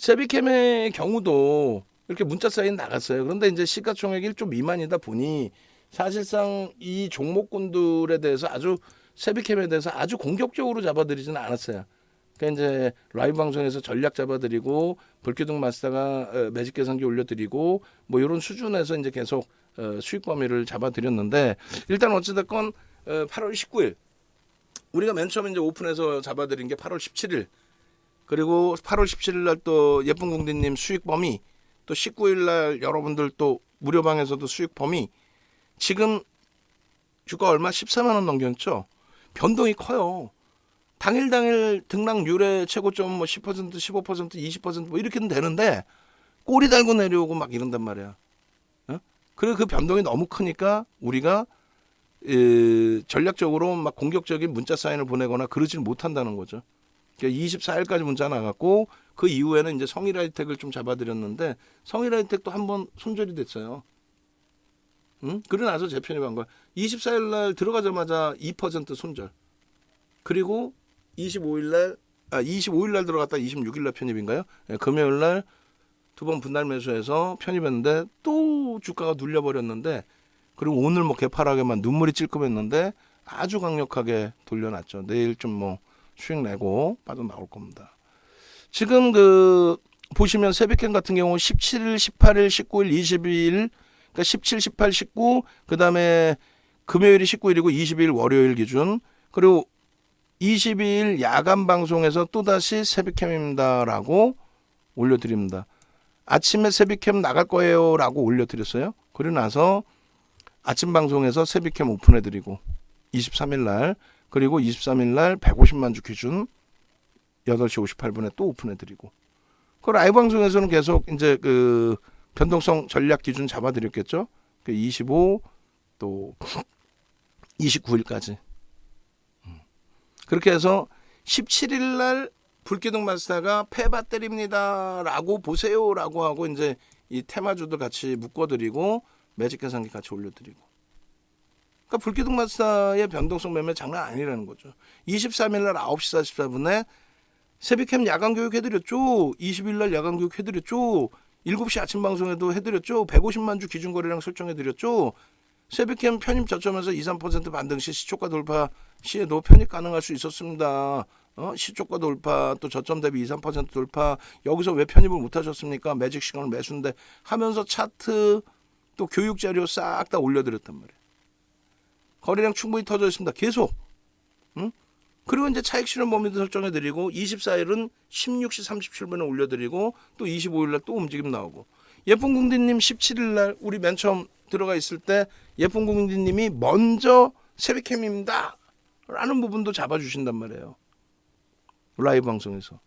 세비캠의 경우도 이렇게 문자 사인 나갔어요. 그런데 이제 시가총액이 1조 미만이다 보니 사실상 이 종목군들에 대해서 아주 세비캠에 대해서 아주 공격적으로 잡아들이지는 않았어요. 그러니까 이제 라이브 방송에서 전략 잡아드리고 불기둥 마스터가 어, 매직 계산기 올려드리고 뭐 이런 수준에서 이제 계속 어, 수익 범위를 잡아드렸는데 일단 어찌됐건 어, 8월 19일 우리가 맨 처음 이제 오픈해서 잡아드린 게 8월 17일 그리고 8월 17일 날 또 예쁜 공대님 수익 범위 또 19일 날 여러분들 또 무료방에서도 수익 범위. 지금 주가 얼마? 14만 원 넘겼죠? 변동이 커요. 당일 당일 등락률의 최고점 뭐 10% 15% 20%뭐 이렇게는 되는데 꼬리 달고 내려오고 막 이런단 말이야. 어? 그리고 그 변동이 너무 크니까 우리가 에, 전략적으로 막 공격적인 문자 사인을 보내거나 그러질 못한다는 거죠. 그러니까 24일까지 문자 나갔고 그 이후에는 이제 성일 하이텍을 좀 잡아드렸는데 성일 하이텍도 한 번 손절이 됐어요. 응? 그러고 나서 재편입한 거야. 24일 날 들어가자마자 2% 손절. 그리고 25일 날, 아, 25일 날 들어갔다 26일 날 편입인가요? 예, 금요일 날 두 번 분할 매수해서 편입했는데 또 주가가 눌려버렸는데 그리고 오늘 뭐 개파락에만 눈물이 찔끔했는데 아주 강력하게 돌려놨죠. 내일 좀 뭐 수익 내고 빠져나올 겁니다. 지금 그 보시면 세비캠 같은 경우 17일, 18일, 19일, 22일 그러니까 17, 18, 19 그다음에 금요일이 19일이고 22일 월요일 기준 그리고 22일 야간 방송에서 또다시 세비캠입니다라고 올려드립니다. 아침에 세비캠 나갈 거예요라고 올려드렸어요. 그리고 나서 아침 방송에서 세비캠 오픈해드리고 23일 날 그리고 23일 날 150만 주 기준 8시 58분에 또 오픈해 드리고 그 라이브 방송에서는 계속 이제 그 변동성 전략 기준 잡아 드렸겠죠. 그 25 또 29일까지 음. 그렇게 해서 17일 날 불기둥 마스터가 폐바 때립니다라고 보세요라고 하고 이제 이 테마주들 같이 묶어드리고 매직 계산기 같이 올려드리고. 그러니까 불기둥 마스터의 변동성 매매 장난 아니라는 거죠. 23일 날 9시 44분에 세비캠 야간 교육 해드렸죠. 20일 날 야간 교육 해드렸죠. 7시 아침 방송에도 해드렸죠. 150만 주 기준 거래량 설정해드렸죠. 세비캠 편입 저점에서 2, 3% 반등 시 시초가 돌파 시에도 편입 가능할 수 있었습니다. 어? 시초가 돌파 또 저점 대비 2, 3% 돌파 여기서 왜 편입을 못 하셨습니까? 매직 시간을 매수인데 하면서 차트 또 교육 자료 싹 다 올려드렸단 말이에요. 거래량 충분히 터져 있습니다. 계속. 응? 그리고 이제 차익 실현 범위도 설정해 드리고 24일은 16시 37분에 올려 드리고 또 25일 날 또 움직임 나오고 예쁜 궁디 님 17일 날 우리 맨 처음 들어가 있을 때 예쁜 궁디 님이 먼저 세비캠입니다. 라는 부분도 잡아 주신단 말이에요. 라이브 방송에서.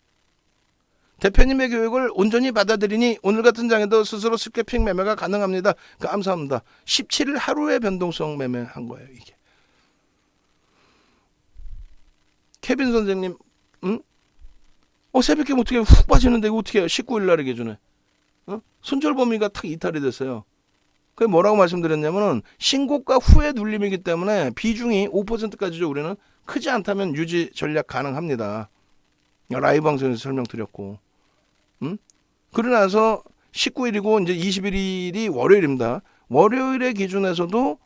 대표님의 교육을 온전히 받아들이니 오늘 같은 장에도 스스로 스캐핑 매매가 가능합니다. 감사합니다. 17일 하루에 변동성 매매한 거예요, 이게. 케빈 선생님, 응? 어, 새벽에 어떻게 훅 빠지는데 이거 어떻게 해요? 19일 날에 기준에. 어? 손절 범위가 탁 이탈이 됐어요. 그게 뭐라고 말씀드렸냐면은 신고가 후에 눌림이기 때문에 비중이 5%까지죠. 우리는 크지 않다면 유지 전략 가능합니다. 라이브 방송에서 설명드렸고. 음? 그러고 나서 19일이고 이제 21일이 월요일입니다. 월요일의 기준에서도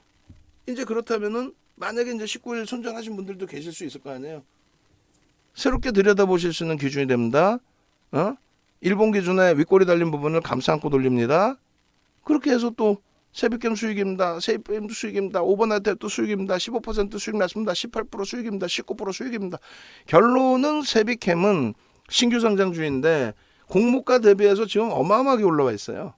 이제 그렇다면은 만약에 이제 19일 손절하신 분들도 계실 수 있을 거 아니에요. 새롭게 들여다보실 수 있는 기준이 됩니다. 어? 일본 기준에 윗꼬리 달린 부분을 감싸 안고 돌립니다. 그렇게 해서 또 세비캠 수익입니다. 세이프엠 수익입니다. 오버나이트 또 수익입니다. 15% 수익 났습니다. 18% 수익입니다. 19% 수익입니다. 결론은 세비캠은 신규 상장주인데 공모가 대비해서 지금 어마어마하게 올라와 있어요.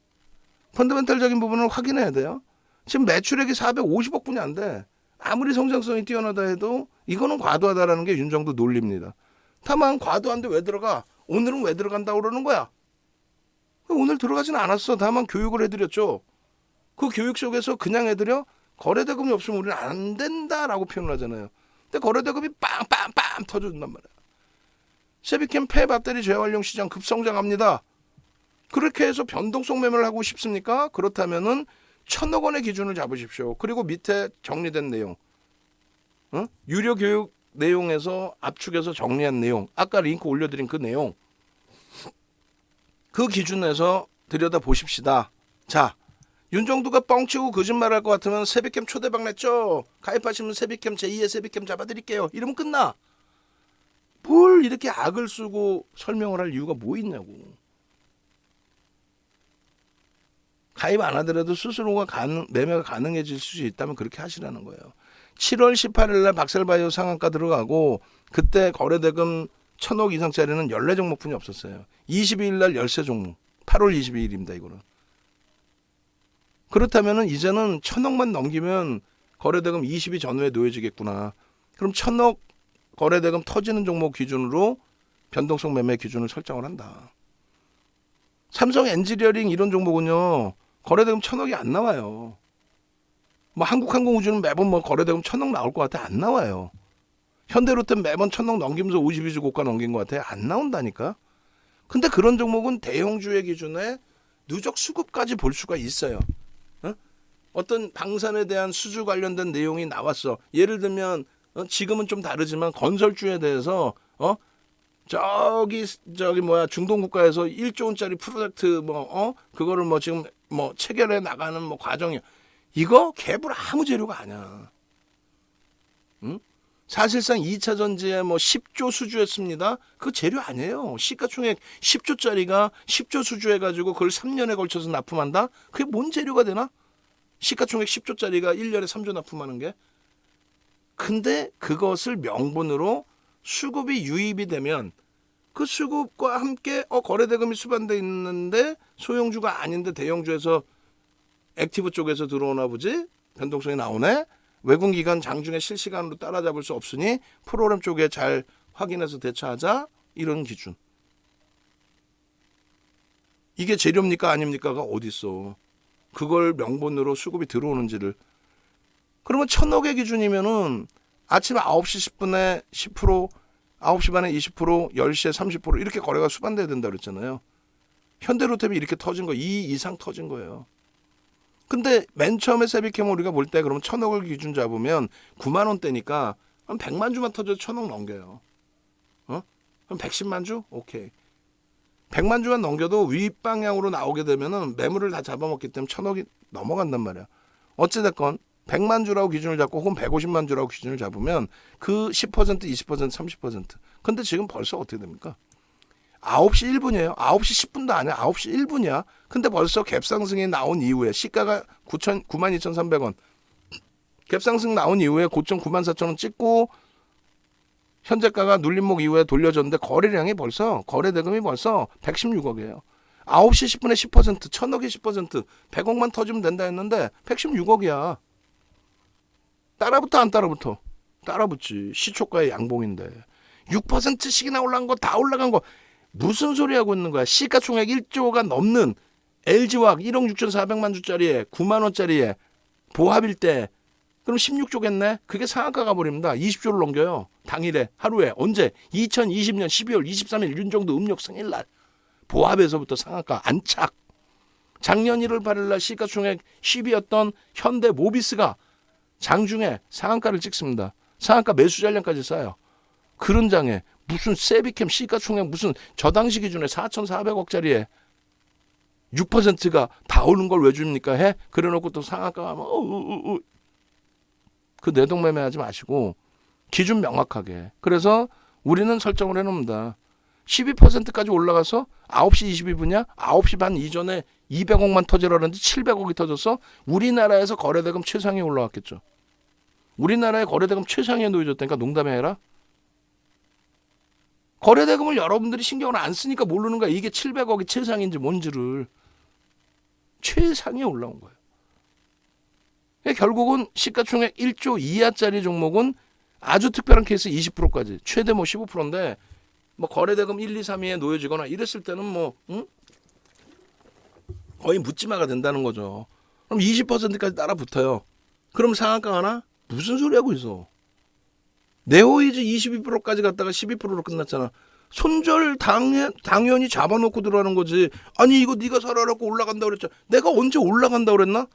펀더멘탈적인 부분을 확인해야 돼요. 지금 매출액이 450억 분이 안 돼. 아무리 성장성이 뛰어나다 해도 이거는 과도하다라는 게 윤정도 논리입니다. 다만 과도한데 왜 들어가? 오늘은 왜 들어간다고 그러는 거야? 오늘 들어가진 않았어. 다만 교육을 해드렸죠. 그 교육 속에서 그냥 해드려 거래대금이 없으면 우리는 안 된다라고 표현을 하잖아요. 근데 거래대금이 빵빵빵 터져준단 말이야. 세비캠 폐 배터리 재활용 시장 급성장합니다. 그렇게 해서 변동성 매매를 하고 싶습니까? 그렇다면은 천억 원의 기준을 잡으십시오. 그리고 밑에 정리된 내용, 어? 유료 교육 내용에서 압축해서 정리한 내용, 아까 링크 올려드린 그 내용, 그 기준에서 들여다 보십시다. 자, 윤정두가 뻥치고 거짓말 할 것 같으면 세비캠 초대박 냈죠. 가입하시면 세비캠 제2의 세비캠 잡아드릴게요. 이러면 끝나. 뭘 이렇게 악을 쓰고 설명을 할 이유가 뭐 있냐고. 가입 안 하더라도 스스로가 가능, 매매가 가능해질 수 있다면 그렇게 하시라는 거예요. 7월 18일 날 박셀바이오 상한가 들어가고 그때 거래대금 천억 이상짜리는 14종목뿐이 없었어요. 22일 날 열세 종목. 8월 22일입니다, 이거는. 그렇다면은 이제는 천억만 넘기면 거래대금 20이 전후에 놓여지겠구나. 그럼 천억 거래대금 터지는 종목 기준으로 변동성 매매 기준을 설정을 한다. 삼성 엔지니어링 이런 종목은요. 거래대금 천억이 안 나와요. 뭐 한국항공우주는 매번 뭐 거래대금 천억 나올 것 같아 안 나와요. 현대로템 매번 천억 넘기면서 52주 고가 넘긴 것 같아 안 나온다니까. 근데 그런 종목은 대형주의 기준에 누적 수급까지 볼 수가 있어요. 어? 어떤 방산에 대한 수주 관련된 내용이 나왔어. 예를 들면 어, 지금은 좀 다르지만 건설주에 대해서 어 저기 저기 뭐야 중동 국가에서 1조 원짜리 프로젝트 뭐어 그거를 뭐 지금 뭐 체결해 나가는 뭐 과정이 이거 개불 아무 재료가 아니야. 응? 사실상 2차 전지에 뭐 10조 수주했습니다. 그 재료 아니에요. 시가총액 10조짜리가 10조 수주해 가지고 그걸 3년에 걸쳐서 납품한다? 그게 뭔 재료가 되나? 시가총액 10조짜리가 1년에 3조 납품하는 게. 근데 그것을 명분으로 수급이 유입이 되면 그 수급과 함께 어 거래대금이 수반돼 있는데 소형주가 아닌데 대형주에서 액티브 쪽에서 들어오나 보지? 변동성이 나오네? 외국 기관 장중에 실시간으로 따라잡을 수 없으니 프로그램 쪽에 잘 확인해서 대처하자. 이런 기준. 이게 재료입니까? 아닙니까가 어디 있어. 그걸 명분으로 수급이 들어오는지를 그러면 천억의 기준이면은 아침 9시 10분에 10% 9시 반에 20%, 10시에 30% 이렇게 거래가 수반돼야 된다 그랬잖아요. 현대로템이 이렇게 터진 거, 2 이상 터진 거예요. 근데 맨 처음에 세비캠 우리가 볼 때 그러면 천억을 기준 잡으면 9만 원대니까 한 100만 주만 터져도 천억 넘겨요. 어? 그럼 110만 주? 오케이. 100만 주만 넘겨도 윗방향으로 나오게 되면은 매물을 다 잡아먹기 때문에 천억이 넘어간단 말이야. 어찌됐건 100만 주라고 기준을 잡고 혹은 150만 주라고 기준을 잡으면 그 10%, 20%, 30%. 근데 지금 벌써 어떻게 됩니까? 9시 1분이에요. 9시 10분도 아니야. 9시 1분이야. 근데 벌써 갭상승이 나온 이후에 시가가 9천 92,300원. 갭상승 나온 이후에 고점 94,000원 찍고 현재가가 눌림목 이후에 돌려줬는데 거래량이 벌써 거래 대금이 벌써 116억이에요. 9시 10분에 10%, 천억이 10%, 100억만 터지면 된다 했는데 116억이야. 따라붙어 안 따라붙어? 따라붙지. 시초가의 양봉인데. 6%씩이나 올라간 거 다 올라간 거 무슨 소리 하고 있는 거야? 시가총액 1조가 넘는 LG화학 1억 6,400만 주짜리에 9만 원짜리에 보합일 때 그럼 16조겠네? 그게 상한가 가 버립니다. 20조를 넘겨요. 당일에 하루에 언제? 2020년 12월 23일 윤정도 음력 생일날 보합에서부터 상한가 안착. 작년 1월 8일 날 시가총액 10위였던 현대 모비스가 장중에 상한가를 찍습니다. 상한가 매수 잔량까지 쌓여. 그런 장에 무슨 세비캠 시가총액 무슨 저 당시 기준에 4,400억짜리에 6%가 다 오는 걸왜 줍니까? 해? 그래놓고 또 상한가 하면 어, 어, 어, 어. 그 내동매매하지 마시고 기준 명확하게. 그래서 우리는 설정을 해놓습니다. 12%까지 올라가서 9시 22분이야? 9시 반 이전에 200억만 터지라는데 700억이 터졌어? 우리나라에서 거래대금 최상위 올라왔겠죠. 우리나라의 거래대금 최상위에 놓여졌다니까 농담이 아니라 거래대금을 여러분들이 신경을 안 쓰니까 모르는 거야. 이게 700억이 최상인지 뭔지를 최상위에 올라온 거예요. 그러니까 결국은 시가총액 1조 이하짜리 종목은 아주 특별한 케이스 20%까지 최대 뭐 15%인데 뭐 거래대금 1, 2, 3위에 놓여지거나 이랬을 때는 뭐 응? 거의 묻지마가 된다는 거죠. 그럼 20%까지 따라 붙어요. 그럼 상한가 하나? 무슨 소리 하고 있어? 네오이즈 22%까지 갔다가 12%로 끝났잖아. 손절 당연, 당연히 잡아놓고 들어가는 거지. 아니 이거 네가 사라라고 올라간다 그랬잖아. 내가 언제 올라간다 그랬나?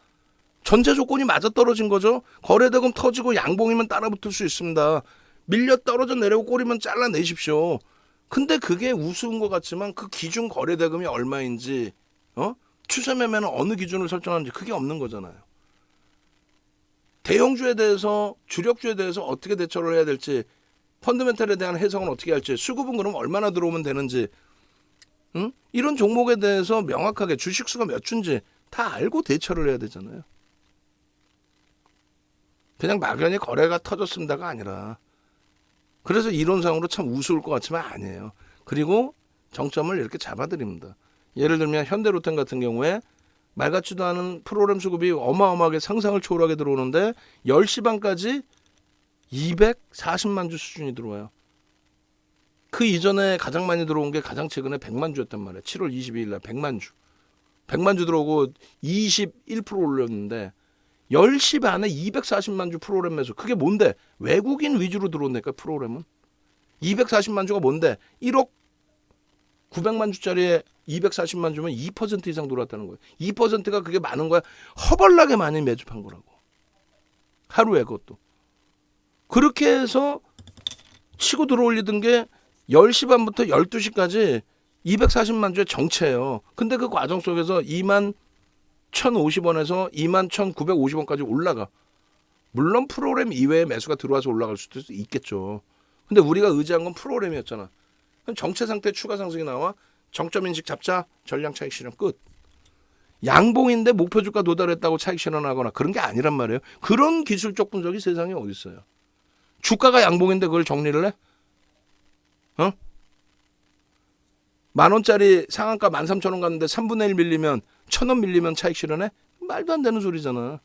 전제 조건이 맞아 떨어진 거죠. 거래대금 터지고 양봉이면 따라 붙을 수 있습니다. 밀려 떨어져 내려고 꼬리면 잘라내십시오. 근데 그게 우스운 것 같지만 그 기준 거래 대금이 얼마인지 어? 추세 매매는 어느 기준을 설정하는지 그게 없는 거잖아요. 대형주에 대해서 주력주에 대해서 어떻게 대처를 해야 될지 펀드멘탈에 대한 해석은 어떻게 할지 수급은 그럼 얼마나 들어오면 되는지 응? 이런 종목에 대해서 명확하게 주식수가 몇 주인지 다 알고 대처를 해야 되잖아요. 그냥 막연히 거래가 터졌습니다가 아니라 그래서 이론상으로 참 우스울 것 같지만 아니에요. 그리고 정점을 이렇게 잡아드립니다. 예를 들면 현대로템 같은 경우에 말 같지도 않은 프로그램 수급이 어마어마하게 상상을 초월하게 들어오는데 10시 반까지 240만 주 수준이 들어와요. 그 이전에 가장 많이 들어온 게 가장 최근에 100만 주였단 말이에요. 7월 22일 날 100만 주. 100만 주 들어오고 21% 올렸는데 10시 반에 240만 주 프로그램 매수. 그게 뭔데? 외국인 위주로 들어온다니까 프로그램은. 240만 주가 뭔데? 1억 900만 주짜리에 240만 주면 2% 이상 들어왔다는 거예요. 2%가 그게 많은 거야. 허벌나게 많이 매집한 거라고. 하루에 그것도. 그렇게 해서 치고 들어올리던 게 10시 반부터 12시까지 240만 주의 정체예요. 근데 그 과정 속에서 2만 1,050원에서 2만 1,950원까지 올라가. 물론 프로그램 이외에 매수가 들어와서 올라갈 수도 있겠죠. 근데 우리가 의지한 건 프로그램이었잖아. 정체 상태 추가 상승이 나와 정점 인식 잡자 전량 차익 실현 끝. 양봉인데 목표 주가 도달했다고 차익 실현하거나 그런 게 아니란 말이에요. 그런 기술적 분석이 세상에 어디 있어요? 주가가 양봉인데 그걸 정리를 해? 어? 만 원짜리 상한가 만 삼천 원 갔는데 3분의 1 밀리면 천 원 밀리면 차익 실현해? 말도 안 되는 소리잖아.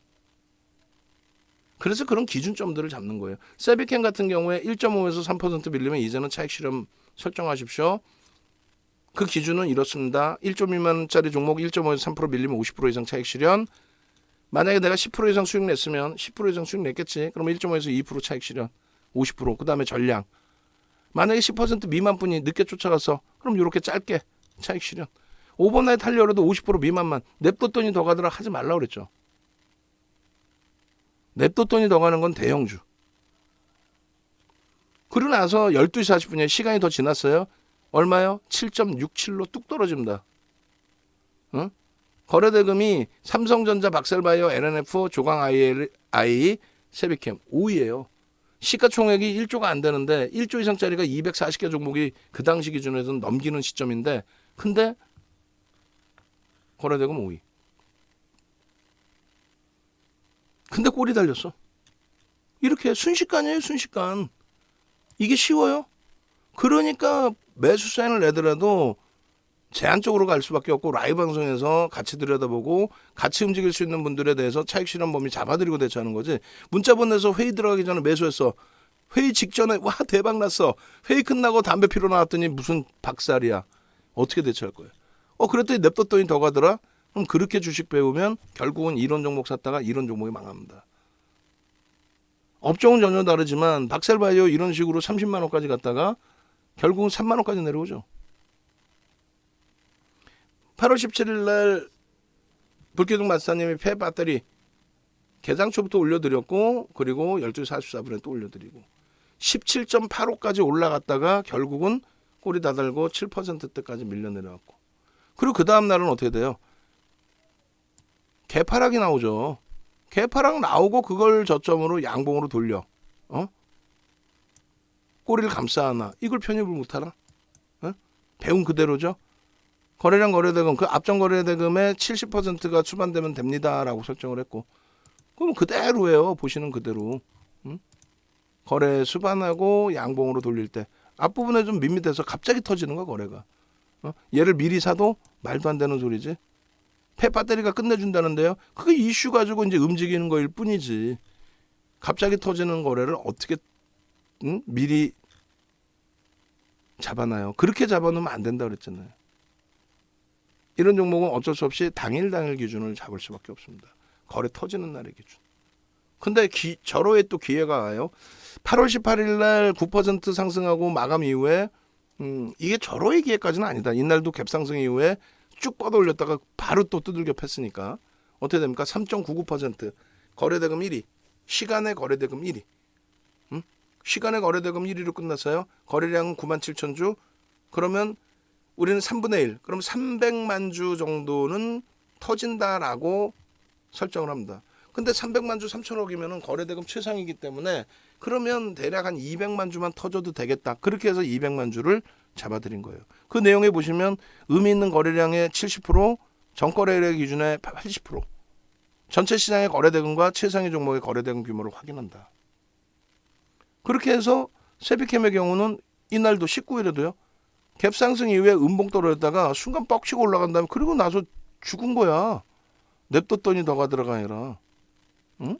그래서 그런 기준점들을 잡는 거예요. 세비캔 같은 경우에 1.5에서 3% 밀리면 이제는 차익 실현 설정하십시오. 그 기준은 이렇습니다. 1조 미만짜리 종목 1.5에서 3% 밀리면 50% 이상 차익 실현. 만약에 내가 10% 이상 수익 냈으면 10% 이상 수익 냈겠지. 그러면 1.5에서 2% 차익 실현. 50%. 그다음에 전량. 만약에 10% 미만 분이 늦게 쫓아가서 그럼 이렇게 짧게 차익 실현. 오버나잇 하려도 50% 미만만 냅뒀더니 더 가더라 하지 말라 그랬죠. 냅뒀더니 더 가는 건 대형주. 그러고 나서 12시 40분에 시간이 더 지났어요. 얼마요? 7.67로 뚝 떨어집니다. 응? 거래대금이 삼성전자, 박셀바이오, LNF, 조강 IL, 세비캠 5위예요. 시가총액이 1조가 안 되는데 1조 이상짜리가 240개 종목이 그 당시 기준에서는 넘기는 시점인데 근데 거래대금 5위. 근데 꼴이 달렸어. 이렇게 순식간이에요, 순식간. 이게 쉬워요? 그러니까 매수 사인을 내더라도 제한적으로 갈 수밖에 없고 라이브 방송에서 같이 들여다보고 같이 움직일 수 있는 분들에 대해서 차익 실현 범위 잡아드리고 대처하는 거지. 문자 보내서 회의 들어가기 전에 매수했어. 회의 직전에 와 대박 났어. 회의 끝나고 담배 피러 나왔더니 무슨 박살이야. 어떻게 대처할 거예요? 어 그랬더니 냅뒀더니 더 가더라. 그럼 그렇게 주식 배우면 결국은 이런 종목 샀다가 이런 종목이 망합니다. 업종은 전혀 다르지만 박셀바이오 이런 식으로 30만 원까지 갔다가 결국은 3만 원까지 내려오죠. 8월 17일 날 불기둥 마스터님이 폐 배터리 개장 초부터 올려드렸고 그리고 12시 44분에 또 올려드리고 17.85까지 올라갔다가 결국은 꼬리 다달고 7%대까지 밀려 내려왔고 그리고 그 다음 날은 어떻게 돼요? 개파락이 나오죠. 개파락 나오고 그걸 저점으로 양봉으로 돌려. 어? 꼬리를 감싸나 이걸 편입을 못하나? 어? 배운 그대로죠. 거래량 거래대금 그 앞전 거래대금의 70%가 수반되면 됩니다라고 설정을 했고 그럼 그대로예요 보시는 그대로 응? 거래 수반하고 양봉으로 돌릴 때 앞부분에 좀 밋밋해서 갑자기 터지는 거야 거래가 어? 얘를 미리 사도 말도 안 되는 소리지 폐 배터리가 끝내준다는데요 그게 이슈 가지고 이제 움직이는 거일 뿐이지 갑자기 터지는 거래를 어떻게 응? 미리 잡아놔요 그렇게 잡아놓으면 안 된다 그랬잖아요 이런 종목은 어쩔 수 없이 당일 당일 기준을 잡을 수밖에 없습니다. 거래 터지는 날의 기준. 근데 기, 절호에 또 기회가 와요. 8월 18일 날 9% 상승하고 마감 이후에 음, 이게 절호의 기회까지는 아니다. 이날도 갭상승 이후에 쭉 뻗어 올렸다가 바로 또 두들겨 팼으니까 어떻게 됩니까? 3.99% 거래대금 1위. 시간의 거래대금 1위. 음? 시간의 거래대금 1위로 끝났어요. 거래량은 9만 7천 주. 그러면 우리는 3분의 1. 그럼 300만 주 정도는 터진다라고 설정을 합니다. 근데 300만 주 3천억이면은 거래대금 최상이기 때문에 그러면 대략 한 200만 주만 터져도 되겠다. 그렇게 해서 200만 주를 잡아드린 거예요. 그 내용에 보시면 의미 있는 거래량의 70%, 전거래량 기준의 80%, 전체 시장의 거래대금과 최상위 종목의 거래대금 규모를 확인한다. 그렇게 해서 세비캠의 경우는 이날도 19일에도요. 갭 상승 이후에 음봉 떨어졌다가 순간 뻑치고 올라간 다음에 그리고 나서 죽은 거야. 냅뒀더니 더가 들어가 아니라. 응?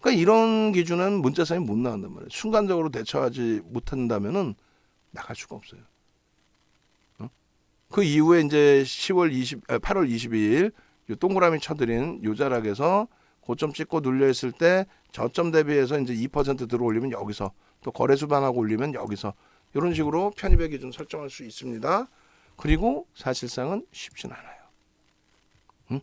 그러니까 이런 기준은 문자상에 못 나온단 말이에요. 순간적으로 대처하지 못한다면은 나갈 수가 없어요. 응? 그 이후에 이제 10월 20, 아, 8월 22일 요 동그라미 쳐드린 요 자락에서 고점 찍고 눌려 있을 때 저점 대비해서 이제 2% 들어올리면 여기서 또 거래 수 반하고 올리면 여기서 이런 식으로 편입의 기준 설정할 수 있습니다. 그리고 사실상은 쉽진 않아요. 응?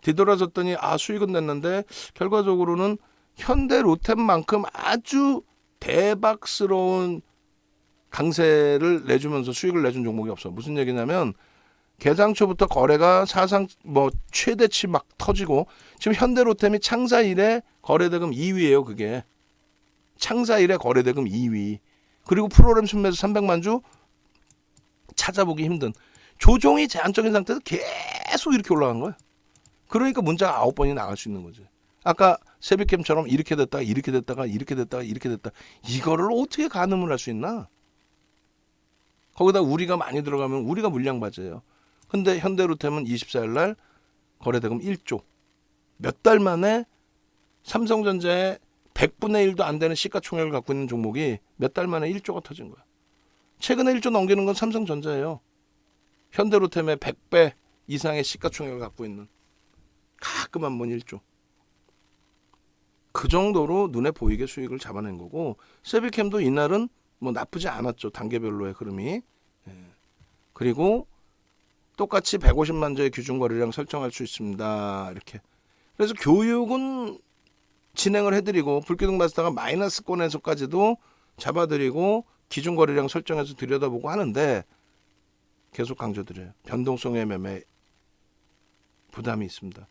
뒤돌아섰더니 아 수익은 냈는데 결과적으로는 현대 로템만큼 아주 대박스러운 강세를 내주면서 수익을 내준 종목이 없어. 무슨 얘기냐면 개장 초부터 거래가 사상 뭐 최대치 막 터지고 지금 현대로템이 창사 이래 거래대금 2위예요. 그게 창사 이래 거래대금 2위. 그리고 프로그램 순매수 300만 주 찾아보기 힘든 조종이 제한적인 상태에서 계속 이렇게 올라간 거야. 그러니까 문자가 아홉 번이 나갈 수 있는 거지. 아까 세비캠처럼 이렇게 됐다가 이렇게 됐다가 이렇게 됐다가 이렇게 됐다. 이거를 어떻게 가늠을 할 수 있나? 거기다 우리가 많이 들어가면 우리가 물량 맞아요. 근데 현대로템은 24일 날 거래대금 1조. 몇 달 만에 삼성전자의 100분의 1도 안 되는 시가총액을 갖고 있는 종목이 몇 달 만에 1조가 터진 거야. 최근에 1조 넘기는 건 삼성전자예요. 현대로템의 100배 이상의 시가총액을 갖고 있는 가끔 한 번 1조. 그 정도로 눈에 보이게 수익을 잡아낸 거고 세비캠도 이날은 뭐 나쁘지 않았죠. 단계별로의 흐름이. 예. 그리고 똑같이 150만 주의 기준 거래량 설정할 수 있습니다. 이렇게. 그래서 교육은 진행을 해드리고 불기둥 마스터가 마이너스권에서까지도 잡아드리고 기준 거래량 설정해서 들여다보고 하는데 계속 강조드려요. 변동성의 매매 부담이 있습니다.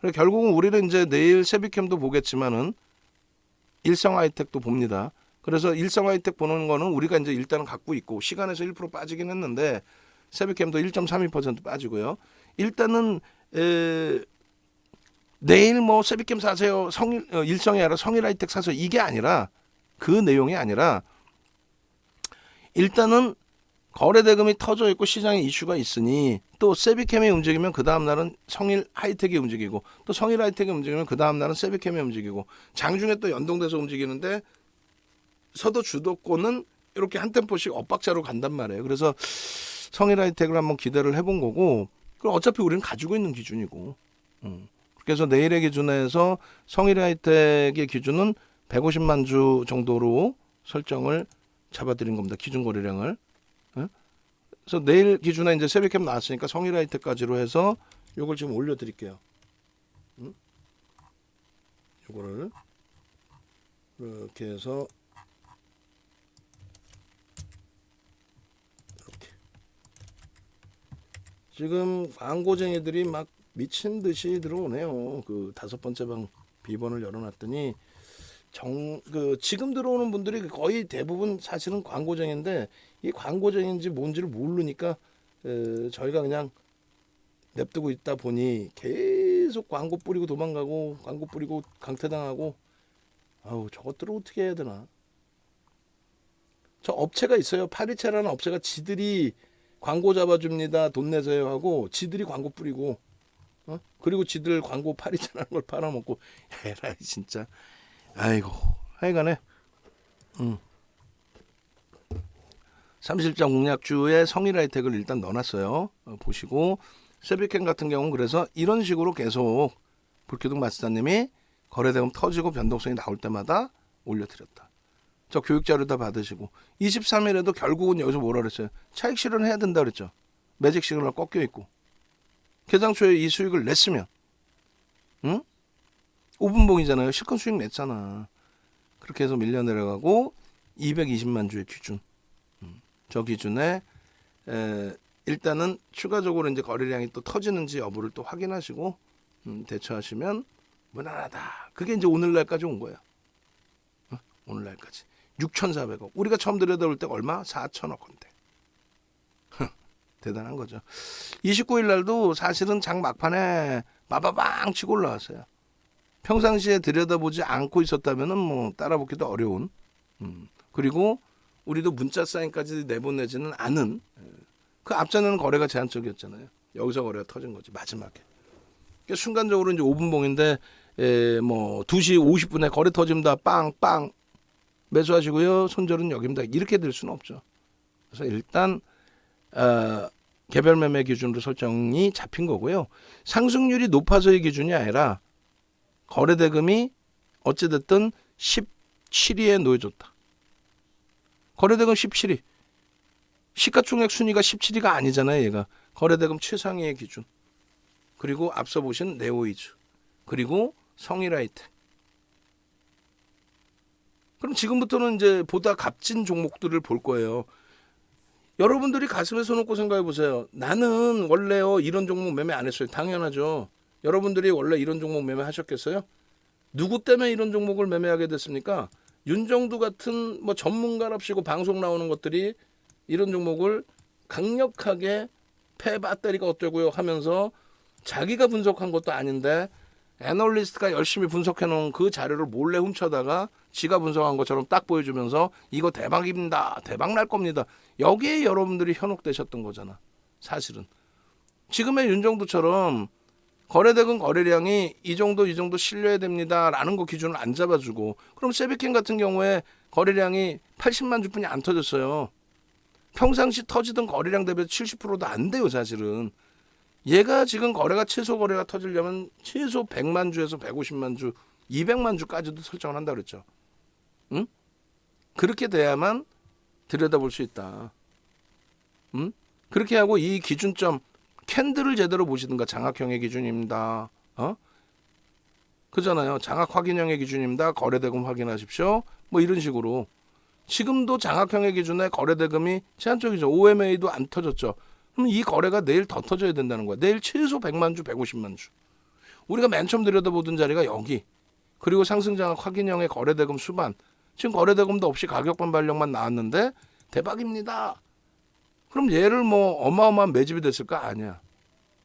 그래서 결국은 우리는 이제 내일 세비캠도 보겠지만은 일성 하이텍도 봅니다. 그래서 일성 하이텍 보는 거는 우리가 이제 일단은 갖고 있고 시간에서 1% 빠지긴 했는데 세비캠도 1.32% 빠지고요. 일단은 에, 내일 뭐 세비캠 사세요. 성일 어, 일성이 아니라 성일 하이텍 사세요. 이게 아니라 그 내용이 아니라 일단은 거래 대금이 터져 있고 시장에 이슈가 있으니 또 세비캠이 움직이면 그 다음 날은 성일 하이텍이 움직이고 또 성일 하이텍이 움직이면 그 다음 날은 세비캠이 움직이고 장중에 또 연동돼서 움직이는데 서도 주도권은 이렇게 한 템포씩 엇박자로 간단 말이에요. 그래서 성일 하이텍을 한번 기대를 해본 거고 그럼 어차피 우리는 가지고 있는 기준이고 음. 그래서 내일의 기준에서 성일 하이텍의 기준은 150만 주 정도로 설정을 잡아드린 겁니다. 기준 거래량을. 예? 그래서 내일 기준에 이제 세비캠 나왔으니까 성일 하이텍까지로 해서 요걸 지금 올려드릴게요. 음? 요거를 이렇게 해서 이렇게 지금 광고쟁이들이 막 미친 듯이 들어오네요. 그 다섯 번째 방 비번을 열어놨더니 정 그 지금 들어오는 분들이 거의 대부분 사실은 광고쟁인데 이 광고쟁인지 뭔지를 모르니까 에, 저희가 그냥 냅두고 있다 보니 계속 광고 뿌리고 도망가고 광고 뿌리고 강퇴당하고 아우 저것들을 어떻게 해야 되나? 저 업체가 있어요. 파리채라는 업체가 지들이 광고 잡아줍니다. 돈 내세요 하고 지들이 광고 뿌리고 어? 그리고 지들 광고 파리채라는 걸 팔아먹고 에라이 진짜 아이고 하여간에 음. 삼실장 공약주에 성일 하이텍을 일단 넣어놨어요. 어, 보시고 세비캠 같은 경우는 그래서 이런 식으로 계속 불기둥 마스터님이 거래대금 터지고 변동성이 나올 때마다 올려드렸다. 저 교육 자료 다 받으시고 23일에도 결국은 여기서 뭐라 그랬어요? 차익 실현해야 된다 그랬죠. 매직 시그널 꺾여 있고 개장 초에 이 수익을 냈으면 응? 5분봉이잖아요. 실컷 수익 냈잖아. 그렇게 해서 밀려 내려가고 220만 주의 기준. 음. 저 기준에 에, 일단은 추가적으로 이제 거래량이 또 터지는지 여부를 또 확인하시고 음, 대처하시면 무난하다. 그게 이제 오늘날까지 온 거예요. 어? 오늘날까지 6,400억. 우리가 처음 들여다볼 때 얼마? 4천억 원대. 대단한 거죠. 29일 날도 사실은 장 막판에 마바방 치고 올라왔어요. 평상시에 들여다보지 않고 있었다면은 뭐 따라붙기도 어려운. 음. 그리고 우리도 문자 사인까지 내보내지는 않은 예. 그 앞전에는 거래가 제한적이었잖아요. 여기서 거래가 터진 거지 마지막에. 그러니까 순간적으로 이제 5분 봉인데 에, 뭐 2시 50분에 거래 터집니다. 빵빵 매수하시고요. 손절은 여기입니다. 이렇게 될 수는 없죠. 그래서 일단 어, 개별 매매 기준으로 설정이 잡힌 거고요. 상승률이 높아서의 기준이 아니라 거래 대금이 어찌됐든 17위에 놓여졌다. 거래 대금 17위. 시가총액 순위가 17위가 아니잖아요, 얘가. 거래 대금 최상위의 기준. 그리고 앞서 보신 네오이즈. 그리고 성일아이텍. 그럼 지금부터는 이제 보다 값진 종목들을 볼 거예요. 여러분들이 가슴에 손 얹고 생각해 보세요. 나는 원래요 이런 종목 매매 안 했어요. 당연하죠. 여러분들이 원래 이런 종목 매매 하셨겠어요? 누구 때문에 이런 종목을 매매하게 됐습니까? 윤정두 같은 뭐 전문가랍시고 방송 나오는 것들이 이런 종목을 강력하게 폐 배터리가 어쩌고요 하면서 자기가 분석한 것도 아닌데 애널리스트가 열심히 분석해 놓은 그 자료를 몰래 훔쳐다가 지가 분석한 것처럼 딱 보여주면서 이거 대박입니다. 대박 날 겁니다. 여기에 여러분들이 현혹되셨던 거잖아. 사실은. 지금의 윤정도처럼 거래대금 거래량이 이 정도 이 정도 실려야 됩니다라는 거 기준을 안 잡아주고 그럼 세비캔 같은 경우에 거래량이 80만 주뿐이 안 터졌어요. 평상시 터지던 거래량 대비 70%도 안 돼요 사실은. 얘가 지금 거래가 최소 거래가 터지려면 최소 100만 주에서 150만 주, 200만 주까지도 설정을 한다 그랬죠. 응? 그렇게 돼야만 들여다볼 수 있다. 응? 그렇게 하고 이 기준점 캔들을 제대로 보시든가 장학형의 기준입니다. 어? 그잖아요. 장학 확인형의 기준입니다. 거래대금 확인하십시오. 뭐 이런 식으로 지금도 장학형의 기준에 거래대금이 제한적이죠. OMA도 안 터졌죠. 그럼 이 거래가 내일 더 터져야 된다는 거야. 내일 최소 100만 주, 150만 주. 우리가 맨 처음 들여다보던 자리가 여기. 그리고 상승장학 확인형의 거래대금 수반. 지금 거래대금도 없이 가격 반발력만 나왔는데 대박입니다. 그럼 얘를 뭐 어마어마한 매집이 됐을까? 아니야.